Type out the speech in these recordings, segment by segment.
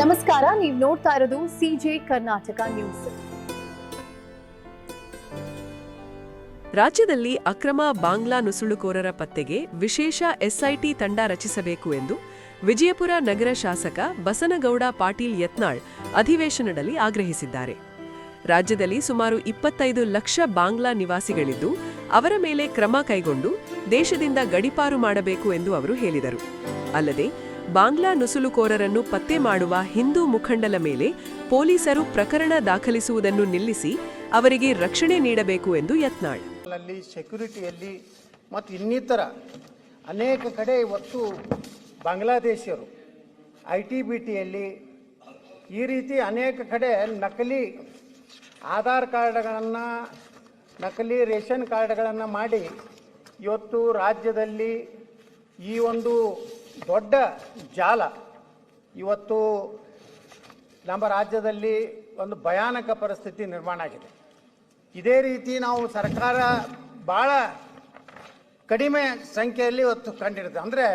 ನಮಸ್ಕಾರ, ನೀವು ನೋಡ್ತಾ ಇರೋದು ಸಿಜೆ ಕರ್ನಾಟಕ ನ್ಯೂಸ್ ರಾಜ್ಯದಲ್ಲಿ ಅಕ್ರಮ ಬಾಂಗ್ಲಾ ನುಸುಳುಕೋರರ ಪತ್ತೆಗೆ ವಿಶೇಷ ಎಸ್ಐಟಿ ತಂಡ ರಚಿಸಬೇಕು ಎಂದು ವಿಜಯಪುರ ನಗರ ಶಾಸಕ ಬಸನಗೌಡ ಪಾಟೀಲ್ ಯತ್ನಾಳ್ ಅಧಿವೇಶನದಲ್ಲಿ ಆಗ್ರಹಿಸಿದ್ದಾರೆ. ರಾಜ್ಯದಲ್ಲಿ ಸುಮಾರು ಇಪ್ಪತ್ತೈದು ಲಕ್ಷ ಬಾಂಗ್ಲಾ ನಿವಾಸಿಗಳಿದ್ದು, ಅವರ ಮೇಲೆ ಕ್ರಮ ಕೈಗೊಂಡು ದೇಶದಿಂದ ಗಡಿಪಾರು ಮಾಡಬೇಕು ಎಂದು ಅವರು ಹೇಳಿದರು. ಅಲ್ಲದೆ ಬಾಂಗ್ಲಾ ನುಸುಳುಕೋರರನ್ನು ಪತ್ತೆ ಮಾಡುವ ಹಿಂದೂ ಮುಖಂಡಲ ಮೇಲೆ ಪೊಲೀಸರು ಪ್ರಕರಣ ದಾಖಲಿಸುವುದನ್ನು ನಿಲ್ಲಿಸಿ ಅವರಿಗೆ ರಕ್ಷಣೆ ನೀಡಬೇಕು ಎಂದು ಯತ್ನಾಳ್. ಸೆಕ್ಯುರಿಟಿಯಲ್ಲಿ ಮತ್ತು ಇನ್ನಿತರ ಅನೇಕ ಕಡೆ ಇವತ್ತು ಬಾಂಗ್ಲಾದೇಶಿಯರು ಐ ಟಿ ಬಿ ಟಿಯಲ್ಲಿ ಈ ರೀತಿ ಅನೇಕ ಕಡೆ ನಕಲಿ ಆಧಾರ್ ಕಾರ್ಡ್ಗಳನ್ನು, ನಕಲಿ ರೇಷನ್ ಕಾರ್ಡ್ಗಳನ್ನು ಮಾಡಿ ಇವತ್ತು ರಾಜ್ಯದಲ್ಲಿ ಈ ಒಂದು ದೊಡ್ಡ ಜಾಲ. ಇವತ್ತು ನಮ್ಮ ರಾಜ್ಯದಲ್ಲಿ ಒಂದು ಭಯಾನಕ ಪರಿಸ್ಥಿತಿ ನಿರ್ಮಾಣ ಆಗಿದೆ. ಇದೇ ರೀತಿ ನಾವು ಸರ್ಕಾರ ಭಾಳ ಕಡಿಮೆ ಸಂಖ್ಯೆಯಲ್ಲಿ ಇವತ್ತು ಕಂಡಿರುತ್ತೆ. ಅಂದರೆ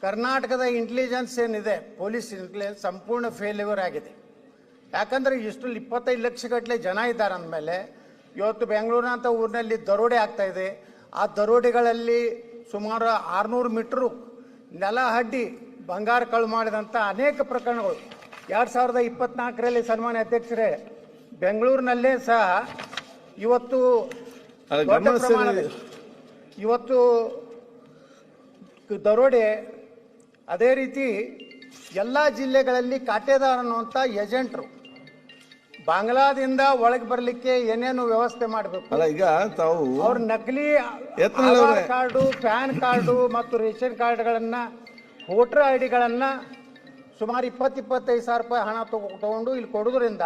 ಕರ್ನಾಟಕದ ಇಂಟೆಲಿಜೆನ್ಸ್ ಏನಿದೆ ಪೊಲೀಸ್ ಇಂಟೆಲಿಜೆನ್ಸ್ ಸಂಪೂರ್ಣ ಫೇಲ್ಯೂರ್ ಆಗಿದೆ. ಯಾಕಂದರೆ ಇಷ್ಟು ಇಪ್ಪತ್ತೈದು ಲಕ್ಷಗಟ್ಟಲೆ ಜನ ಇದ್ದಾರೆ ಅಂದಮೇಲೆ, ಇವತ್ತು ಬೆಂಗಳೂರಿನಂಥ ಊರಿನಲ್ಲಿ ದರೋಡೆ ಆಗ್ತಾ ಇದೆ. ಆ ದರೋಡೆಗಳಲ್ಲಿ ಸುಮಾರು ಆರುನೂರು ಮೀಟ್ರು ನೆಲ ಅಡ್ಡಿ ಬಂಗಾರ ಕಳು ಮಾಡಿದಂಥ ಅನೇಕ ಪ್ರಕರಣಗಳು. ಎರಡು ಸಾವಿರದ ಇಪ್ಪತ್ನಾಲ್ಕರಲ್ಲಿ ಸನ್ಮಾನ್ಯ ಅಧ್ಯಕ್ಷರೇ ಬೆಂಗಳೂರಿನಲ್ಲೇ ಸಹ ಇವತ್ತು ಇವತ್ತು ದರೋಡೆ ಅದೇ ರೀತಿ ಎಲ್ಲ ಜಿಲ್ಲೆಗಳಲ್ಲಿ ಕಾಟೇದಾರ್ ಅನ್ನುವಂಥ ಏಜೆಂಟ್ರು ಬಾಂಗ್ಲಾದಿಂದ ಒಳಗೆ ಬರಲಿಕ್ಕೆ ಏನೇನು ವ್ಯವಸ್ಥೆ ಮಾಡಬೇಕು ಅಲ್ಲ ಈಗ ತಾವು ಅವ್ರ ನಕಲಿ ಆಧಾರ್ ಅವರೇ. ಕಾರ್ಡು ಪ್ಯಾನ್ ಕಾರ್ಡು ಮತ್ತು ರೇಷನ್ ಕಾರ್ಡ್ಗಳನ್ನ ವೋಟರ್ ಐ ಡಿಗಳನ್ನ ಸುಮಾರು ಇಪ್ಪತ್ತು ಇಪ್ಪತ್ತೈದು ಸಾವಿರ ರೂಪಾಯಿ ಹಣ ತಗೊ ತಗೊಂಡು ಇಲ್ಲಿ ಕೊಡೋದ್ರಿಂದ